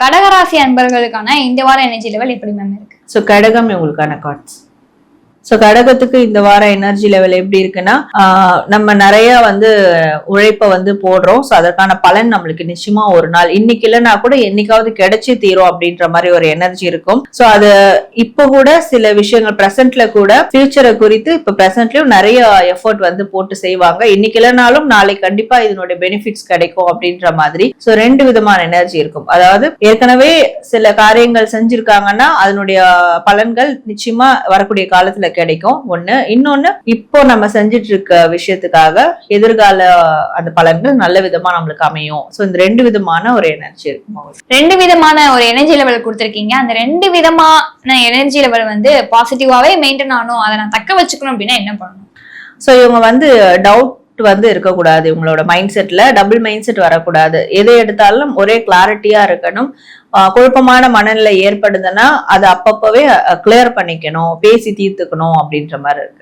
கடகராசி அன்பர்களுக்கான இந்த வார எனர்ஜி லெவல் எப்படி மேம் இருக்கு? ஸோ கடகம் உங்களுக்கான கார்ட்ஸ் ஸோ கடகத்துக்கு இந்த வாரம் எனர்ஜி லெவல் எப்படி இருக்குன்னா நம்ம நிறைய வந்து உழைப்பை வந்து போடுறோம். ஸோ அதற்கான பலன் நம்மளுக்கு நிச்சயமா ஒரு நாள். இன்னைக்கு இல்லைன்னா கூட என்னைக்காவது கிடைச்சி தீரும் அப்படின்ற மாதிரி ஒரு எனர்ஜி இருக்கும். ஸோ அது இப்போ கூட சில விஷயங்கள் ப்ரெசென்ட்ல கூட ஃபியூச்சரை குறித்து இப்போ ப்ரெசென்ட்லயும் நிறைய எஃபர்ட் வந்து போட்டு செய்வாங்க. இன்னைக்கு இல்லைனாலும் நாளை கண்டிப்பா இதனுடைய பெனிஃபிட்ஸ் கிடைக்கும் அப்படின்ற மாதிரி. ஸோ ரெண்டு விதமான எனர்ஜி இருக்கும். அதாவது ஏற்கனவே சில காரியங்கள் செஞ்சிருக்காங்கன்னா அதனுடைய பலன்கள் நிச்சயமா வரக்கூடிய காலத்துல கிடைக்கும். ஒண்ணு இன்னொன்னு இப்போ நம்ம செஞ்சுட்டு இருக்க விஷயத்துக்காக எதிர்கால அந்த பலன்கள் நல்ல விதமா நம்மளுக்கு அமையும். ஸோ இந்த ரெண்டு விதமான ஒரு எனர்ஜி இருக்கும். ரெண்டு விதமான ஒரு எனர்ஜி லெவல் கொடுத்துருக்கீங்க. அந்த ரெண்டு விதமான எனர்ஜி லெவல் வந்து பாசிட்டிவாவே மெயின்டைன் ஆகணும். அதை நான் தக்க வச்சுக்கணும் அப்படின்னா என்ன பண்ணணும்? ஸோ இவங்க வந்து டவுட் வந்து இருக்கக்கூடாது. இவங்களோட மைண்ட் செட்ல டபுள் மைண்ட் செட் வரக்கூடாது. எதை எடுத்தாலும் ஒரே கிளாரிட்டியா இருக்கணும். குழப்பமான மனநிலை ஏற்படுதுன்னா அதை அப்பப்பவே கிளியர் பண்ணிக்கணும். பேசி தீர்த்துக்கணும் அப்படின்ற மாதிரி இருக்கு.